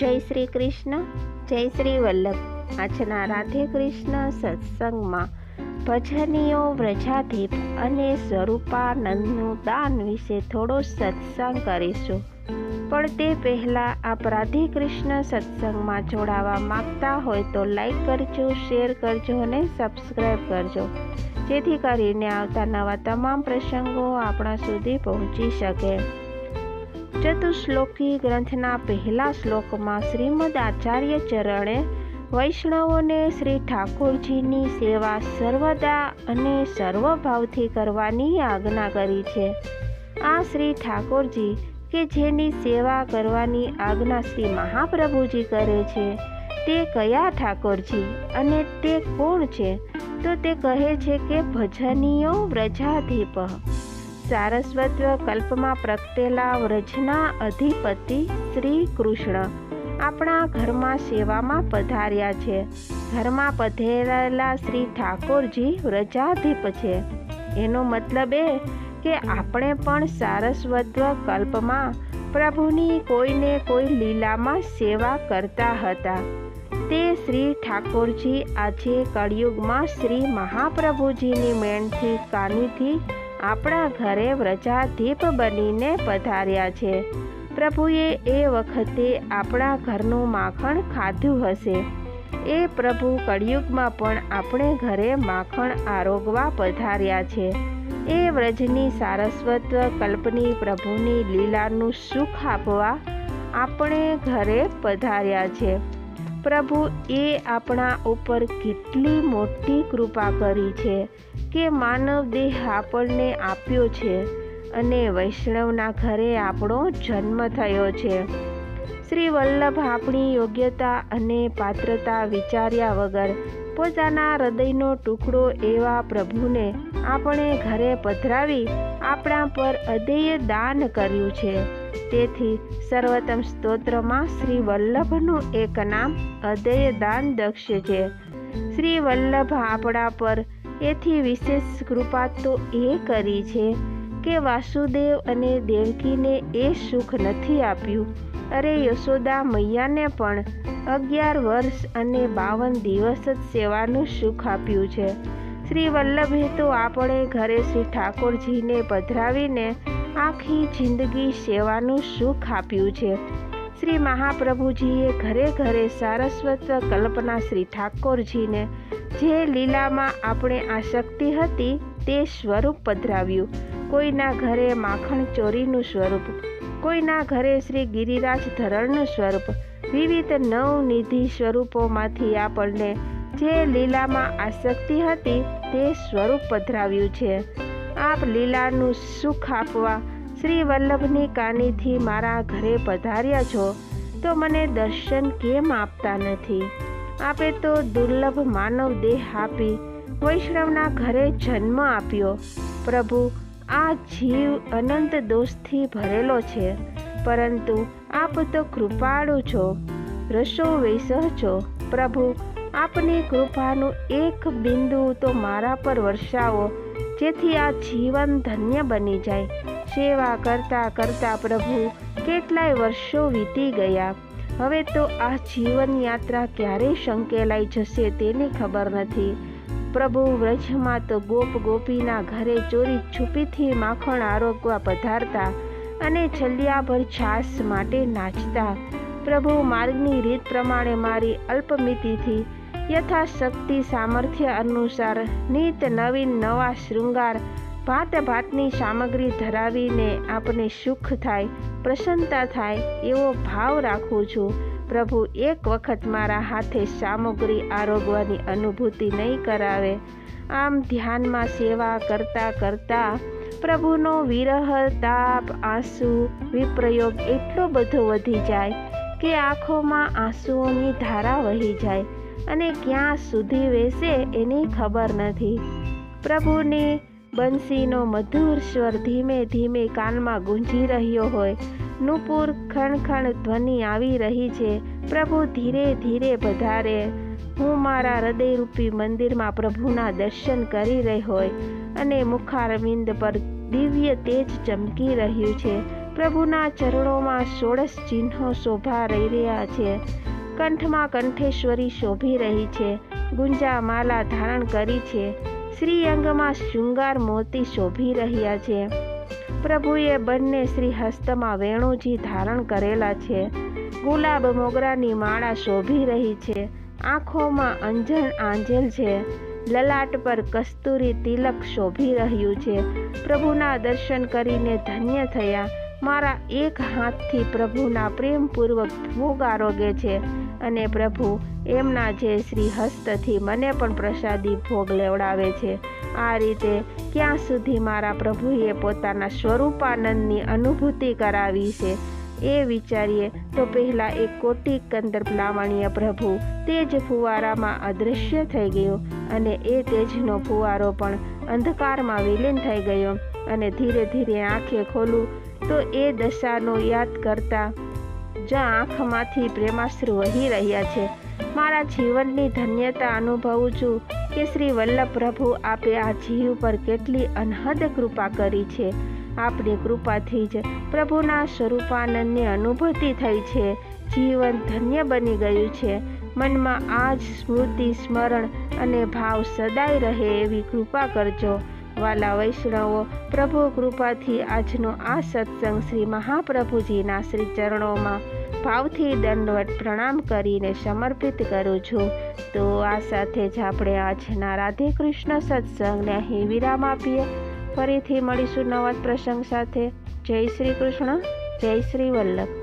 જય શ્રી કૃષ્ણ, જય શ્રી વલ્લભ. આજના રાધે કૃષ્ણ સત્સંગમાં ભજનીઓ, વ્રજાધીપ અને સ્વરૂપાનંદનું દાન વિશે થોડો સત્સંગ કરીશું. પણ તે પહેલાં આપ રાધે કૃષ્ણ સત્સંગમાં જોડાવા માગતા હોય તો લાઈક કરજો, શેર કરજો અને સબસ્ક્રાઈબ કરજો. જેથી કરીને આવતા નવા તમામ પ્રસંગો આપણા સુધી પહોંચી શકે. ચતુશ્લોકી ગ્રંથના પહેલા શ્લોકમાં શ્રીમદ આચાર્ય ચરણે વૈષ્ણવોને શ્રી ઠાકોરજીની સેવા સર્વદા અને સર્વભાવથી કરવાની આજ્ઞા કરી છે. આ શ્રી ઠાકોરજી કે જેની સેવા કરવાની આજ્ઞા શ્રી મહાપ્રભુજી કરે છે, તે કયા ઠાકોરજી અને તે કોણ છે? તો તે કહે છે કે ભજનીયો વ્રજાધીપ. સારસ્વત કલ્પમાં પ્રગટેલા વ્રજના અધિપતિ શ્રી કૃષ્ણ આપણા ઘરમાં સેવામાં પધાર્યા છે. ઘરમાં પધારેલા શ્રી ઠાકોરજી વ્રજાધીપ છે. એનો મતલબ એ કે આપણે પણ સારસ્વત કલ્પમાં પ્રભુની કોઈને કોઈ લીલામાં સેવા કરતા હતા. તે શ્રી ઠાકોરજી આજે કળિયુગમાં શ્રી મહાપ્રભુજીની મેણથી કાનીથી આપણા ઘરે વ્રજાધીપ બનીને પધાર્યા છે. પ્રભુએ એ વખતે આપણા ઘરનું માખણ ખાધું હશે. એ પ્રભુ કળિયુગમાં પણ આપણે ઘરે માખણ આરોગવા પધાર્યા છે. એ વ્રજની સારસ્વત કલ્પની પ્રભુની લીલાનું સુખ આપવા આપણે ઘરે પધાર્યા છે. પ્રભુ એ આપણા ઉપર કેટલી મોટી કૃપા કરી છે કે માનવ દેહ આપણને આપ્યો છે અને વૈષ્ણવના ઘરે આપણો જન્મ થયો છે. શ્રી વલ્લભ આપણી યોગ્યતા અને પાત્રતા વિચાર્યા વગર પોતાના હૃદયનો ટુકડો એવા પ્રભુને આપણે ઘરે પધરાવી આપણા પર અધેય દાન કર્યું છે. તેથી સર્વોત્તમ સ્તોત્રમાં શ્રી વલ્લભનું એક નામ અદય દાન દક્ષ છે. શ્રી વલ્લભ આપણા પર એથી વિશેષ કૃપા તો એ કરી છે કે વાસુદેવ અને દેવકીને એ સુખ નથી આપ્યું. અરે યશોદા મૈયાને પણ અગિયાર વર્ષ અને બાવન દિવસ જ સેવાનું સુખ આપ્યું છે. શ્રી વલ્લભે તો આપણે ઘરે શ્રી ઠાકોરજીને પધરાવીને આખી જિંદગી સેવાનું સુખ આપ્યું છે. શ્રી મહાપ્રભુજીએ ઘરે ઘરે સારસ્વત કલ્પના શ્રી ઠાકોરજીને જે લીલામાં આપણે આસક્તિ હતી તે સ્વરૂપ પધરાવ્યું. કોઈના ઘરે માખણ ચોરીનું સ્વરૂપ, કોઈના ઘરે શ્રી ગિરિરાજ ધરણનું સ્વરૂપ, વિવિધ નવનિધિ સ્વરૂપોમાંથી આપણને જે લીલામાં આસક્તિ હતી તે સ્વરૂપ પધરાવ્યું છે. આપ લીલાનું સુખ આપવા શ્રી વલ્લભની કાનીથી મારા ઘરે પધાર્યા છો, તો મને દર્શન કેમ આપતા નથી? આપે તો દુર્લભ માનવ દેહ આપી વૈષ્ણવના ઘરે જન્મ આપ્યો. પ્રભુ, આ જીવ અનંત દોષથી ભરેલો છે, પરંતુ આપ તો કૃપાળુ છો રસો વૈસહ છો. પ્રભુ, આપની કૃપાનું એક બિંદુ તો મારા પર વર્ષાવો જેથી આ જીવન ધન્ય બની જાય. સેવા કરતા કરતા પ્રભુ કેટલાય વર્ષો વીતી ગયા. હવે તો આ જીવન યાત્રા ક્યારે સંકેલાઈ જશે તેની ખબર નથી. પ્રભુ વ્રજમાં તો ગોપ ગોપીના ઘરે ચોરી છુપીથી માખણ આરોગવા પધારતા અને છલિયાભર છાસ માટે નાચતા. પ્રભુ માર્ગની રીત પ્રમાણે મારી અલ્પમિતિથી યથાશક્તિ સામર્થ્ય અનુસાર નિત નવીન નવા શૃંગાર ભાત ભાતની સામગ્રી ધરાવીને આપને સુખ થાય, પ્રસન્નતા થાય એવો ભાવ રાખું છું. પ્રભુ એક વખત મારા હાથે સામગ્રી આરોગવાની અનુભૂતિ નહીં કરાવે. આમ ધ્યાનમાં સેવા કરતા કરતા પ્રભુનો વિરહ, તાપ, આંસુ, વિપ્રયોગ એટલો બધો વધી જાય કે આંખોમાં આંસુઓની ધારા વહી જાય. અને ક્યાં સુધી વેસે એની ખબર નથી. પ્રભુની બંસીનો મધુર સ્વર ધીમે ધીમે કાનમાં ગુંજી રહ્યો હોય. નુપુર ખણખણ ધ્વનિ આવી રહી છે. પ્રભુ ધીરે ધીરે પધારે. હું મારા હૃદયરૂપી મંદિરમાં પ્રભુના દર્શન કરી રહી હોય અને મુખારવિંદ પર દિવ્ય તેજ ચમકી રહ્યું છે. પ્રભુના ચરણોમાં સોળસ ચિહ્નો શોભા રહી રહ્યા છે. કંઠમાં કંઠેશ્વરી શોભી રહી છે, ગુંજા માલા ધારણ કરી છે શ્રી અંગમાં શૃંગાર મોતી શોભી રહ્યા છે. પ્રભુએ બંને શ્રી હસ્તમાં વેણુજી ધારણ કરેલા છે. ગુલાબ મોગરાની માળા શોભી રહી છે. આંખોમાં અંજણ આંજેલ છે. લલાટ પર કસ્તુરી તિલક શોભી રહ્યું છે. પ્રભુના દર્શન કરીને ધન્ય થયા. મારા એક હાથથી પ્રભુના પ્રેમપૂર્વક ભોગ આરોગે છે અને પ્રભુ એમના જે શ્રી હસ્તથી મને પણ પ્રસાદી ભોગ લેવડાવે છે. આ રીતે ક્યાં સુધી મારા પ્રભુએ પોતાના સ્વરૂપાનંદની અનુભૂતિ કરાવી છે એ વિચારીએ તો પહેલાં એક કોટી કંદર લાવણીય પ્રભુ તેજ ફુવારામાં અદૃશ્ય થઈ ગયો અને એ તેજનો ફુવારો પણ અંધકારમાં વિલીન થઈ ગયો અને ધીરે ધીરે આંખે ખોલું તો એ દશાનો યાદ કરતા જ્યાં આંખમાંથી પ્રેમાશ્રુ વહી રહ્યા છે. મારા જીવનની ધન્યતા અનુભવું છું કે શ્રી વલ્લભ પ્રભુ આપે આ જીવ પર કેટલી અનહદ કૃપા કરી છે. આપની કૃપાથી જ પ્રભુના સ્વરૂપાનંદની અનુભૂતિ થઈ છે. જીવન ધન્ય બની ગયું છે. મનમાં આ જ સ્મૃતિ, સ્મરણ અને ભાવ સદાય રહે એવી કૃપા કરજો. વાલા વૈષ્ણવો પ્રભુ કૃપાથી આજનો આ સત્સંગ શ્રી મહાપ્રભુજીના શ્રી ચરણોમાં ભાવથી દંડવત પ્રણામ કરીને સમર્પિત કરું છું. તો આ સાથે જ આપણે આજના રાધે કૃષ્ણ સત્સંગને અહીં વિરામ આપીએ. ફરીથી મળીશું નવા પ્રસંગ સાથે. જય શ્રી કૃષ્ણ. જય શ્રી વલ્લભ.